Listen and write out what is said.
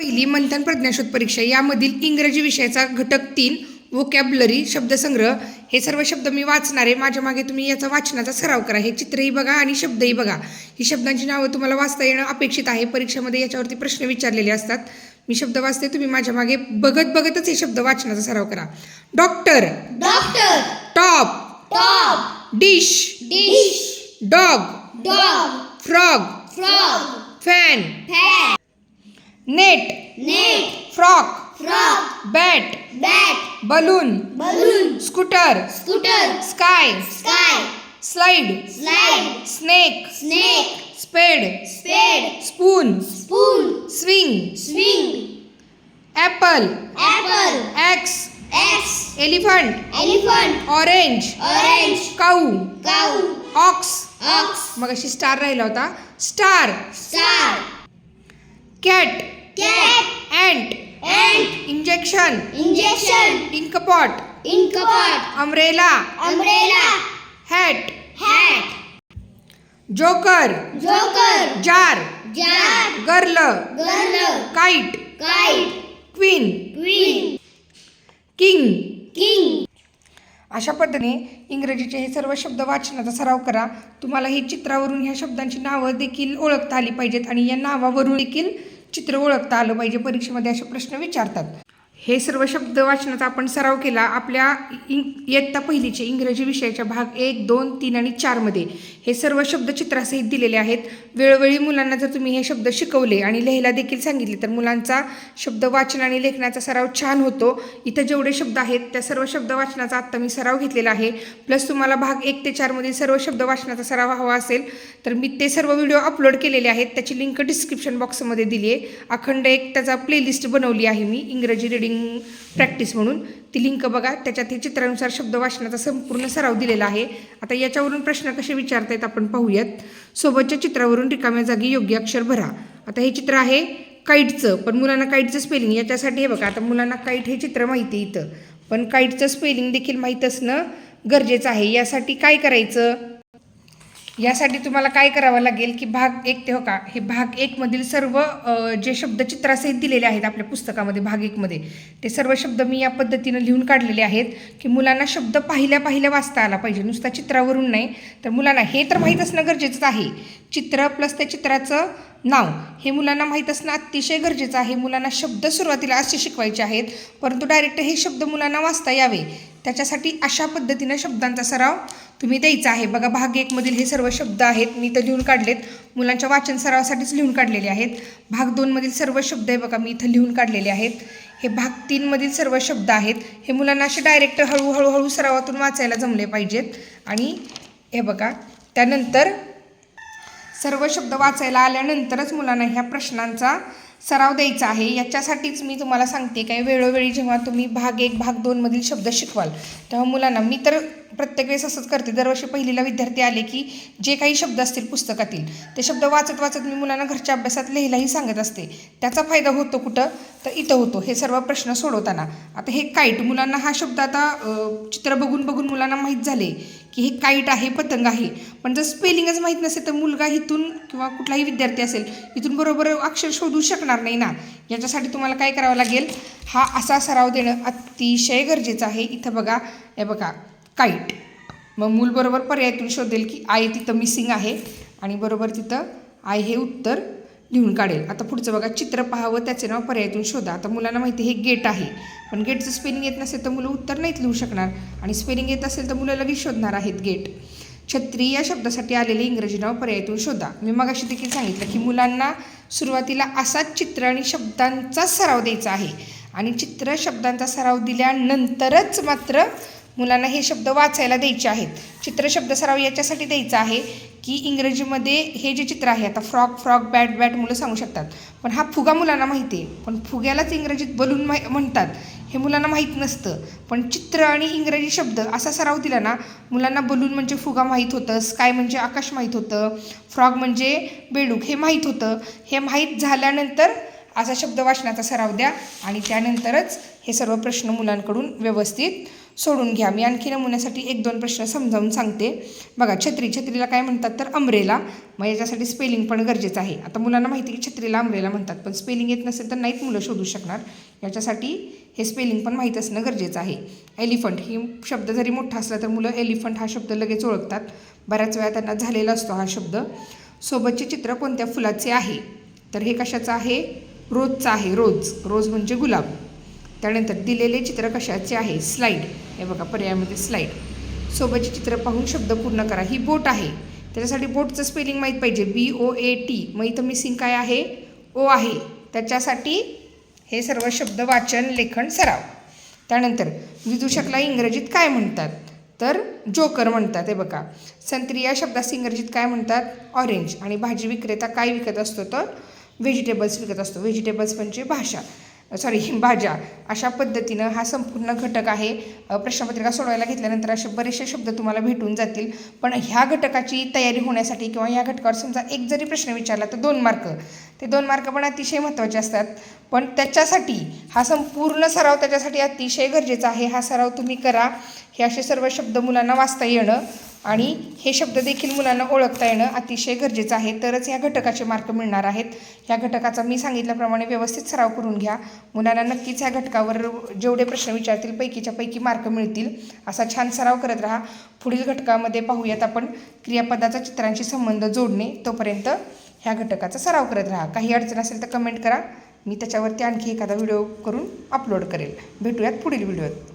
पहिली मंथन प्रज्ञाशोध परीक्षा. यामधील इंग्रजी विषयाचा घटक तीन वोकॅबलरी शब्दसंग्रह हे सर्व शब्द मी वाचणार. आहे माझ्या मागे तुम्ही याचा वाचनाचा सराव करा. हे चित्रही बघा आणि शब्दही बघा. ही शब्दांची नावं तुम्हाला वाचता येणं अपेक्षित आहे. परीक्षेमध्ये याच्यावरती प्रश्न विचारलेले असतात. मी शब्द वाचते तुम्ही माझ्या मागे बघत बघतच हे शब्द वाचनाचा सराव करा. Doctor Doctor, top top, dish dish, dog dog, frog frog, fan fan, net net. Frock frock. Bat bat. Balloon balloon. Scooter scooter. Sky sky. Slide slide. Snake snake. Spade spade. Spoon spoon. Swing swing. Apple Apple x axe elephant elephant. Orange orange. Cow cow. Ox ox. मग अशी star राहिला होता. Star. Star. Cat cat, ant ant, injection injection, inkpot pot, umbrella umbrella, hat hat, joker joker, jar jar, girl girl, kite kite, queen queen, king king, अशा पद्धतीने इंग्रजीचे हे सर्व शब्द वाचनाचा सराव करा. तुम्हाला ही चित्रावरून ह्या शब्दांची नावं देखील ओळखता आली पाहिजेत आणि या नावावरून देखील चित्र ओळखता आलं पाहिजे. परीक्षेमध्ये असे प्रश्न विचारतात. हे सर्व शब्द वाचनाचा आपण सराव केला. आपल्या इंग इयत्ता पहिलीचे इंग्रजी विषयाच्या भाग एक दोन तीन आणि चारमध्ये हे सर्व शब्द चित्रासहित दिलेले आहेत. वेळोवेळी मुलांना जर तुम्ही हे शब्द शिकवले आणि लिहायला देखील सांगितले तर मुलांचा शब्द वाचन आणि लेखनाचा सराव छान होतो. इथं जेवढे शब्द आहेत त्या सर्व शब्द वाचनाचा आत्ता मी सराव घेतलेला आहे. प्लस तुम्हाला भाग एक ते चारमधील सर्व शब्द वाचनाचा सराव हवा असेल तर मी ते सर्व व्हिडिओ अपलोड केलेले आहेत. त्याची लिंक डिस्क्रिप्शन बॉक्समध्ये दिली आहे. अखंड एक त्याचा प्लेलिस्ट बनवली आहे मी इंग्रजी रिडिंग प्रॅक्टिस म्हणून. ती लिंक बघा त्याच्यात हे चित्रानुसार शब्द वाचनाचा संपूर्ण सराव दिलेला आहे. आता याच्यावरून प्रश्न कसे विचारतायत आपण पाहूयात. सोबतच्या चित्रावरून रिकाम्या जागी योग्य अक्षर भरा. आता हे चित्र आहे काईटचं पण मुलांना काईटचं स्पेलिंग याच्यासाठी हे बघा आता मुलांना काईट हे चित्र माहिती आहे इथं. पण काईटचं स्पेलिंग देखील माहीत असणं गरजेचं आहे. यासाठी काय करायचं? यासाठी तुम्हाला काय करावं लागेल की भाग एक ते हो का? हे भाग एकमधील सर्व जे शब्द चित्रासहित दिलेले आहेत आपल्या पुस्तकामध्ये भाग एकमध्ये ते सर्व शब्द मी या पद्धतीनं लिहून काढलेले आहेत की मुलांना शब्द पाहिल्या पाहिल्या वाचता आला पाहिजे नुसता चित्रावरून नाही. तर मुलांना हे तर माहीत असणं गरजेचंच आहे. चित्र प्लस त्या चित्राचं नाव हे मुलांना माहीत असणं अतिशय गरजेचं आहे. मुलांना शब्द सुरुवातीला असे शिकवायचे आहेत परंतु डायरेक्ट हे शब्द मुलांना वाचता यावे. त्याच्यासाठी अशा पद्धतीनं शब्दांचा सराव तुम्ही द्यायचा आहे. बघा भाग एकमधील हे सर्व शब्द आहेत. मी इथं लिहून काढलेत. मुलांच्या वाचन सरावासाठीच लिहून काढलेले आहेत. भाग दोनमधील सर्व शब्द आहे बघा मी इथं लिहून काढलेले आहेत. हे भाग तीनमधील सर्व शब्द आहेत. हे मुलांना असे डायरेक्ट हळूहळू हळू सरावातून वाचायला जमले पाहिजेत. आणि हे बघा त्यानंतर सर्व शब्द वाचायला आल्यानंतरच मुलांना ह्या प्रश्नांचा सराव द्यायचा आहे. याच्यासाठीच मी तुम्हाला सांगते काय वेळोवेळी जेव्हा तुम्ही भाग एक भाग दोनमधील शब्द शिकवाल तेव्हा मुलांना मी तर प्रत्येक वेळेस असंच करते. दरवर्षी पहिलीला विद्यार्थी आले की जे काही शब्द असतील पुस्तकातील ते शब्द वाचत वाचत मी मुलांना घरच्या अभ्यासात लिहायलाही सांगत असते. त्याचा फायदा होतो कुठं? तर इथं होतो. हे सर्व प्रश्न सोडवताना. आता हे काईट मुलांना हा शब्द आता चित्र बघून बघून मुलांना माहीत झाले की हे काईट आहे पतंग आहे. पण जर स्पेलिंगच माहीत नसेल तर मुलगा इथून किंवा कुठलाही विद्यार्थी असेल इथून बरोबर अक्षर शोधू शकणार नाही ना. याच्यासाठी तुम्हाला काय करावं लागेल? हा असा सराव देणं अतिशय गरजेचं आहे. इथं बघा हे बघा काईट मग मूल बरोबर पर्यायातून शोधेल की आय तिथं मिसिंग आहे. आणि बरोबर तिथं आय हे उत्तर लिहून काढेल. आता पुढचं बघा चित्र पाहावं त्याचे नाव पर्यायातून शोधा. आता मुलांना माहिती आहे हे गेट आहे. पण गेटचं स्पेलिंग येत नसेल तर मुलं उत्तर नाहीत लिहू शकणार. आणि स्पेलिंग येत असेल तर मुलं लगेच शोधणार आहेत गेट छत्री या शब्दासाठी आलेले इंग्रजी नाव पर्यायातून शोधा. मी मगाशी देखील सांगितलं की मुलांना सुरुवातीला असाच चित्र आणि शब्दांचा सराव द्यायचा आहे. आणि चित्र शब्दांचा सराव दिल्यानंतरच मात्र मुलांना हे शब्द वाचायला द्यायचे आहेत. चित्र शब्द सराव याच्यासाठी द्यायचा आहे की इंग्रजीमध्ये हे जे चित्र आहे आता फ्रॉक फ्रॉक बॅट बॅट मुलं सांगू शकतात. पण हा फुगा मुलांना माहिती आहे. पण फुग्यालाच इंग्रजीत बलून माहि म्हणतात हे मुलांना माहीत नसतं. पण चित्र आणि इंग्रजी शब्द असा सराव दिला ना मुलांना बलून म्हणजे फुगा माहीत होतं स्काय म्हणजे आकाश माहीत होतं फ्रॉग म्हणजे बेडूक हे माहीत होतं. हे माहीत झाल्यानंतर असा शब्द वाचनाचा सराव द्या आणि त्यानंतरच हे सर्व प्रश्न मुलांकडून व्यवस्थित सोडून घ्या. मी आणखी नमुन्यासाठी एक दोन प्रश्न समजावून सांगते. बघा छत्री. छत्रीला काय म्हणतात तर अमरेला. मग याच्यासाठी स्पेलिंग पण गरजेचं आहे. आता मुलांना माहिती की छत्रीला अमरेला म्हणतात. पण स्पेलिंग येत नसेल तर नाहीत मुलं शोधू शकणार. याच्यासाठी हे स्पेलिंग पण माहीत असणं गरजेचं आहे. एलिफंट ही शब्द जरी मोठा असला तर मुलं एलिफंट हा शब्द लगेच ओळखतात. बऱ्याच वेळा त्यांना झालेला असतो हा शब्द. सोबतचे चित्र कोणत्या फुलाचे आहे? तर हे कशाचं आहे? रोजचं आहे. रोज. रोज म्हणजे गुलाब. त्यानंतर दिलेले चित्र कशाचे आहे? स्लाईड हे बघा पर्यायामध्ये स्लाईड सोबतचे चित्र पाहून शब्द पूर्ण करा. ही बोट आहे. त्याच्यासाठी बोटचं स्पेलिंग माहीत पाहिजे. बी ओ ए टी मग इथं मिसिंग काय आहे? ओ आहे. त्याच्यासाठी हे सर्व शब्द वाचन लेखन सराव. त्यानंतर विदूषकला इंग्रजीत काय म्हणतात? तर जोकर म्हणतात. हे बघा. संत्री या शब्दास इंग्रजीत काय म्हणतात? ऑरेंज आणि भाजी विक्रेता काय विकत असतो? तर व्हेजिटेबल्स विकत असतो. व्हेजिटेबल्स म्हणजे भाषा सॉरी भाज्या. अशा पद्धतीनं हा संपूर्ण घटक आहे. प्रश्नपत्रिका सोडवायला घेतल्यानंतर असे बरेचसे शब्द तुम्हाला भेटून जातील. पण ह्या घटकाची तयारी होण्यासाठी किंवा या घटकावर समजा एक जरी प्रश्न विचारला तर दोन मार्क. ते दोन मार्क पण अतिशय महत्त्वाचे असतात. पण त्याच्यासाठी हा संपूर्ण सराव त्याच्यासाठी अतिशय गरजेचा आहे. हा सराव तुम्ही करा. हे असे सर्व शब्द मुलांना वाचता येणं. आणि हे शब्द देखील मुलांना ओळखता येणं अतिशय गरजेचं आहे. तरच या घटकाचे मार्क मिळणार आहेत. ह्या घटकाचा मी सांगितल्याप्रमाणे व्यवस्थित सराव करून घ्या. मुलांना नक्कीच ह्या घटकावर जेवढे प्रश्न विचारतील पैकीच्या पैकी मार्क मिळतील असा छान सराव करत राहा. पुढील घटकामध्ये पाहूयात आपण क्रियापदाचा चित्रांशी संबंध जोडणे. तोपर्यंत ह्या घटकाचा सराव करत राहा. काही अडचण असेल तर कमेंट करा. मी त्याच्यावरती आणखी एखादा व्हिडिओ करून अपलोड करेल. भेटूयात पुढील व्हिडिओत.